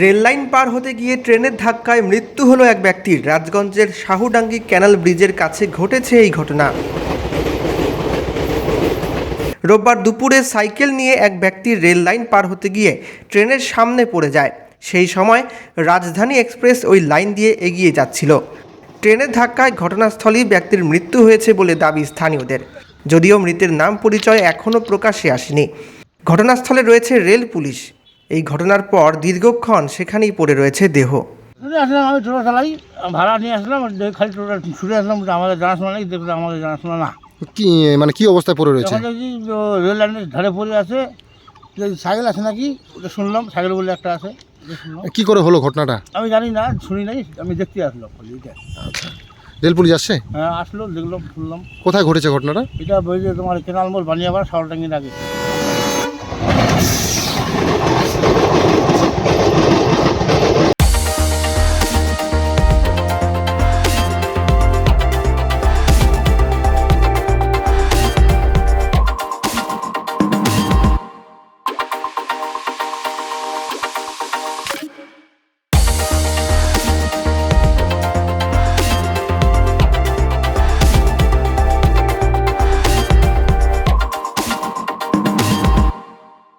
Rail line পার হতে গিয়ে ট্রেনের ধাক্কায় মৃত্যু হলো এক ব্যক্তির। রাজগঞ্জের শাহুডাঙ্গি ক্যানাল ব্রিজের কাছে ঘটেছে এই ঘটনা। রোববার দুপুরে সাইকেল নিয়ে এক ব্যক্তি রেল লাইন পার হতে গিয়ে ট্রেনের সামনে পড়ে যায়। সেই সময় রাজধানী এক্সপ্রেস ওই লাইন দিয়ে এগিয়ে যাচ্ছিল। ট্রেনের ধাক্কায় ঘটনাস্থলেই ব্যক্তির মৃত্যু হয়েছে বলে দাবি স্থানীয়দের। যদিও মৃতের নাম পরিচয় এখনও প্রকাশে আসেনি। ঘটনাস্থলে রয়েছে রেল পুলিশ। এই ঘটনার পর দীর্ঘক্ষণ সেখানেই পড়ে রয়েছে দেহ। আসলাম আমি টোটো চালাই ভাড়া নিয়ে আসলাম খালি টোটো ছুটে আসলাম আমাদের জানাশোনা নেই। দেখলাম আমাদের জানাশোনা না। কি মানে কি অবস্থায় পড়ে রয়েছে? রেল লাইনের ধারে পড়ে আছে। যে সাইকেল আছে নাকি? ওটা শুনলাম সাইকেল বলে একটা আছে কি করে হলো ঘটনাটা? আমি জানি না শুনি নাই আমি দেখতে আসলাম খালি রেল পুলিশ আসছে? হ্যাঁ আসলো দেখলাম শুনলাম। কোথায় ঘটেছে ঘটনাটা? এটা বলছে তোমার কেনাল মোড় বানিয়াবার সাউলটাঙ্গির আগে।